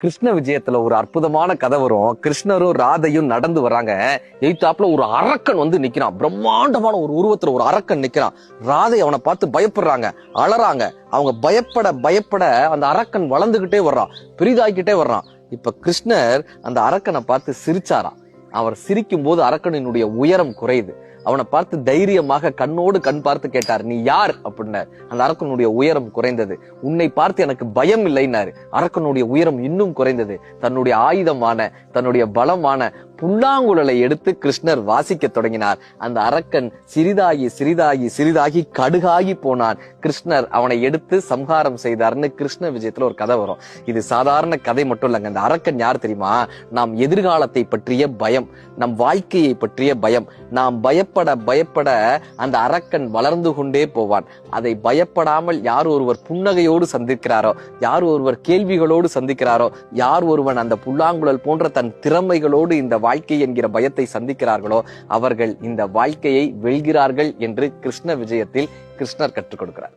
கிருஷ்ண விஜயத்துல ஒரு அற்புதமான கதை வரும். கிருஷ்ணரும் ராதையும் நடந்து வராங்க. எய்த்தாப்புல ஒரு அரக்கன் வந்து நிக்கிறான். பிரம்மாண்டமான ஒரு உருவத்துல ஒரு அரக்கன் நிக்கிறான். ராதை அவனை பார்த்து பயப்படுறாங்க அலறாங்க. அவங்க பயப்பட பயப்பட அந்த அரக்கன் வளர்ந்துகிட்டே வர்றான். பெரிதாக்கிட்டே வர்றான். இப்ப கிருஷ்ணர் அந்த அரக்கனை பார்த்து சிரிச்சாராம். அவர் சிரிக்கும் போது அரக்கனினுடைய உயரம் குறையுது. அவனை பார்த்து தைரியமாக கண்ணோடு கண் பார்த்து கேட்டார் நீ யார்? அப்படின்னார். அந்த அரக்கனுடைய உயரம் குறைந்தது. உன்னை பார்த்து எனக்கு பயம் இல்லைன்னாரு. அரக்கனுடைய உயரம் இன்னும் குறைந்தது. தன்னுடைய ஆயுதமான தன்னுடைய பலமான புல்லாங்குழலை எடுத்து கிருஷ்ணர் வாசிக்க தொடங்கினார். அந்த அரக்கன் சிறிதாகி சிறிதாகி சிறிதாகி கடுகாகி போனான். கிருஷ்ணர் அவனை எடுத்து சம்ஹாரம் செய்தார்னு கிருஷ்ண விஜயத்துல ஒரு கதை வரும். இது சாதாரண கதை மட்டும் இல்லைங்க. அந்த அரக்கன் யார் தெரியுமா? நாம் எதிர்காலத்தை பற்றிய பயம் நம் வாழ்க்கையை பற்றிய பயம். நாம் பயப்பட பயப்பட அந்த அரக்கன் வளர்ந்து கொண்டே போவான். அதை பயப்படாமல் யார் ஒருவர் புன்னகையோடு சந்திக்கிறாரோ யார் ஒருவர் கேள்விகளோடு சந்திக்கிறாரோ யார் ஒருவன் அந்த புல்லாங்குழல் போன்ற தன் திறமைகளோடு இந்த வாழ்க்கை என்கிற பயத்தை சந்திக்கிறார்களோ அவர்கள் இந்த வாழ்க்கையை வெல்கிறார்கள் என்று கிருஷ்ண விஜயத்தில் கிருஷ்ணர் கற்றுக் கொடுக்கிறார்.